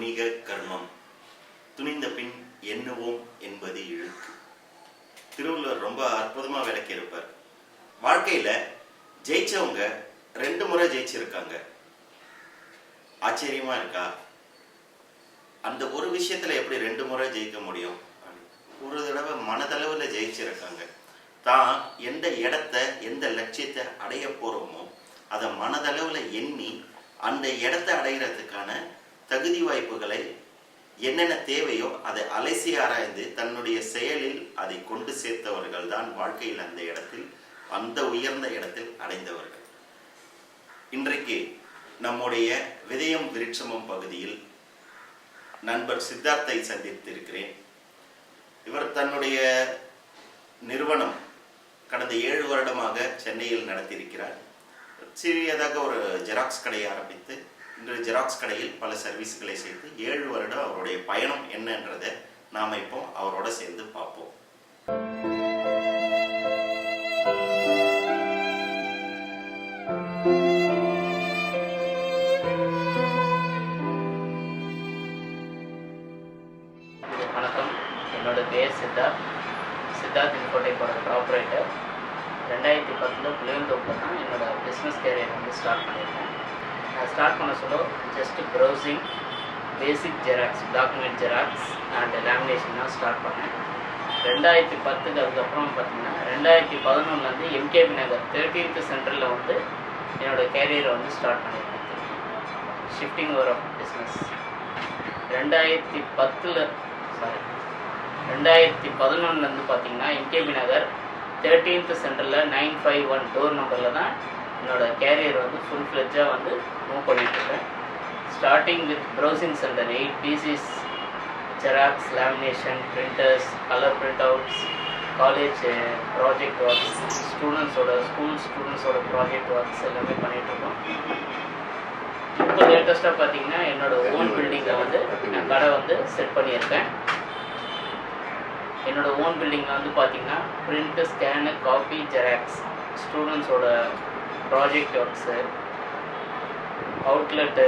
துணிக கர்மம். துணிந்த பின் எண்ணுவோம் என்பது இழுக்கு. திருவள்ளுவர் ரொம்ப அற்புதமா விளக்கியிருப்பார் வாழ்க்கையில ஜெயிச்சவங்க ரெண்டு முறை ஜெயிச்சிருக்காங்க. ஆச்சரியமா இருக்கா? அந்த ஒரு விஷயத்துல எப்படி ரெண்டு முறை ஜெயிக்க முடியும்? ஒரு தடவை மனதளவுல ஜெயிச்சிருக்காங்க. தான் எந்த இடத்த எந்த லட்சியத்தை அடைய போறோமோ அதை மனதளவுல எண்ணி அந்த இடத்தை அடைகிறதுக்கான தகுதி வாய்ப்புகளை என்னென்ன தேவையோ அதை அலசி ஆராய்ந்து தன்னுடைய செயலில் அதை கொண்டு சேர்த்தவர்கள் தான் வாழ்க்கையில் அந்த இடத்தில் அந்த உயர்ந்த இடத்தில் அடைந்தவர்கள். இன்றைக்கு நம்முடைய விதயம் விருட்சமம் பகுதியில் நண்பர் சித்தார்த்தை சந்தித்திருக்கிறேன். இவர் தன்னுடைய நிறுவனம் கடந்த ஏழு வருடமாக சென்னையில் நடத்தியிருக்கிறார். சிறியதாக ஒரு ஜெராக்ஸ் கடையை ஆரம்பித்து இன்று ஜெராக்ஸ் கடையில் பல சர்வீஸ்களை சேர்த்து ஏழு வருடம் அவருடைய பயணம் என்னன்றதை நாம் இப்போ அவரோட சேர்ந்து பார்ப்போம். வணக்கம். என்னோட பேர் சித்தார்த். சித்தார்த் இன்ஃபோடெக்கோட ப்ராப்பரேட்டர் ரெண்டாயிரத்தி பத்தில் புளியந்தோப்பில் தான் என்னோட பிஸ்னஸ் கேரியர் வந்து ஸ்டார்ட் பண்ணியிருக்கேன். ஸ்டார்ட் பண்ண சொல்ல just browsing basic xerox document xerox and lamination தான் ஸ்டார்ட் பண்ணேன். ரெண்டாயிரத்தி பத்துக்கு அதுக்கப்புறம் பார்த்தீங்கன்னா ரெண்டாயிரத்தி பதினொன்றுலேருந்து எம்கேபி நகர் தேர்ட்டீன்த் சென்டரில் வந்து என்னோட கேரியரை வந்து ஸ்டார்ட் பண்ணியிருக்கேன் ஷிஃப்டிங் ஓவர் ஆஃப் பிஸ்னஸ் ரெண்டாயிரத்தி பத்தில் சாரி ரெண்டாயிரத்தி பதினொன்றுலேருந்து பார்த்தீங்கன்னா M K B Nagar thirteenth சென்டரில் நைன் ஃபைவ் ஒன் டோர் நம்பரில் தான் என்னோட கேரியர் வந்து ஃபுல் ஃப்ளெஜ்ஜாக வந்து மூவ் பண்ணிகிட்ருக்கேன் starting with browsing center eight PCs xerox lamination printers colour print outs college project works ஸ்டூடெண்ட்ஸோட school ஸ்டூடெண்ட்ஸோட ப்ராஜெக்ட் ஒர்க்ஸ் எல்லாமே பண்ணிகிட்ருக்கோம் இப்போ லேட்டஸ்ட்டாக பார்த்தீங்கன்னா என்னோட ஓன் பில்டிங்கில் வந்து நான் கடை வந்து செட் பண்ணியிருக்கேன். என்னோட ஓன் பில்டிங்கில் வந்து பார்த்தீங்கன்னா print scan copy xerox ஸ்டூடெண்ட்ஸோட project works outlet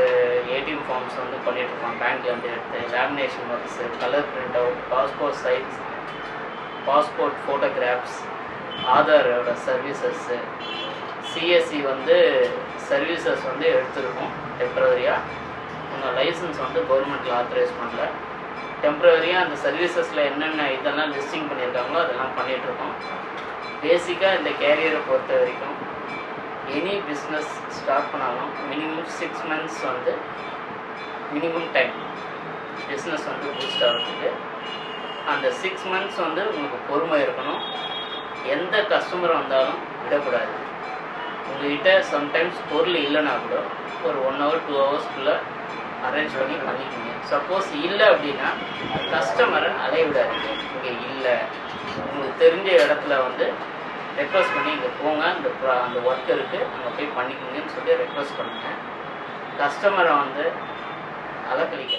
ATM forms வந்து பண்ணிகிட்ருக்கோம் பேங்க்லேருந்து எடுத்து lamination works colour print out passport size passport photographs ஆதாரோட services CSC வந்து சர்வீசஸ் வந்து எடுத்துருக்கோம். டெம்பரவரியாக உங்கள் லைசன்ஸ் வந்து கவர்மெண்ட்டில் ஆத்தரைஸ் பண்ணல. டெம்பரவரியாக அந்த சர்வீசஸில் என்னென்ன இதெல்லாம் லிஸ்டிங் பண்ணியிருக்காங்களோ அதெல்லாம் பண்ணிகிட்ருக்கோம் பேசிக்காக இந்த கேரியரை பொறுத்த வரைக்கும். எனி பிஸ்னஸ் ஸ்டார்ட் பண்ணாலும் மினிமம் சிக்ஸ் மந்த்ஸ் வந்து மினிமம் டைம் பிஸ்னஸ் வந்து பூஸ்ட் ஆகிறதுக்கு. அந்த சிக்ஸ் மந்த்ஸ் வந்து உங்களுக்கு பொறுமை இருக்கணும். எந்த கஸ்டமர் வந்தாலும் விடக்கூடாது. உங்ககிட்ட சம்டைம்ஸ் பொருள் இல்லைனா கூட ஒரு ஒன் ஹவர் டூ ஹவர்ஸ்க்குள்ளே அரேஞ்ச் பண்ணி பண்ணிக்கோங்க. சப்போஸ் இல்லை அப்படின்னா கஸ்டமரை அலைய விடாதீங்க. இங்கே இல்லை. உங்களுக்கு தெரிஞ்ச இடத்துல வந்து ரெக்வஸ்ட் பண்ணி இங்கே போங்க. அந்த ப்ரா அந்த ஒர்க் இருக்குது அங்கே போய் பண்ணிக்கோங்கன்னு சொல்லி ரெக்வஸ்ட் பண்ணுங்கள் கஸ்டமரை வந்து அலக்கழிக்க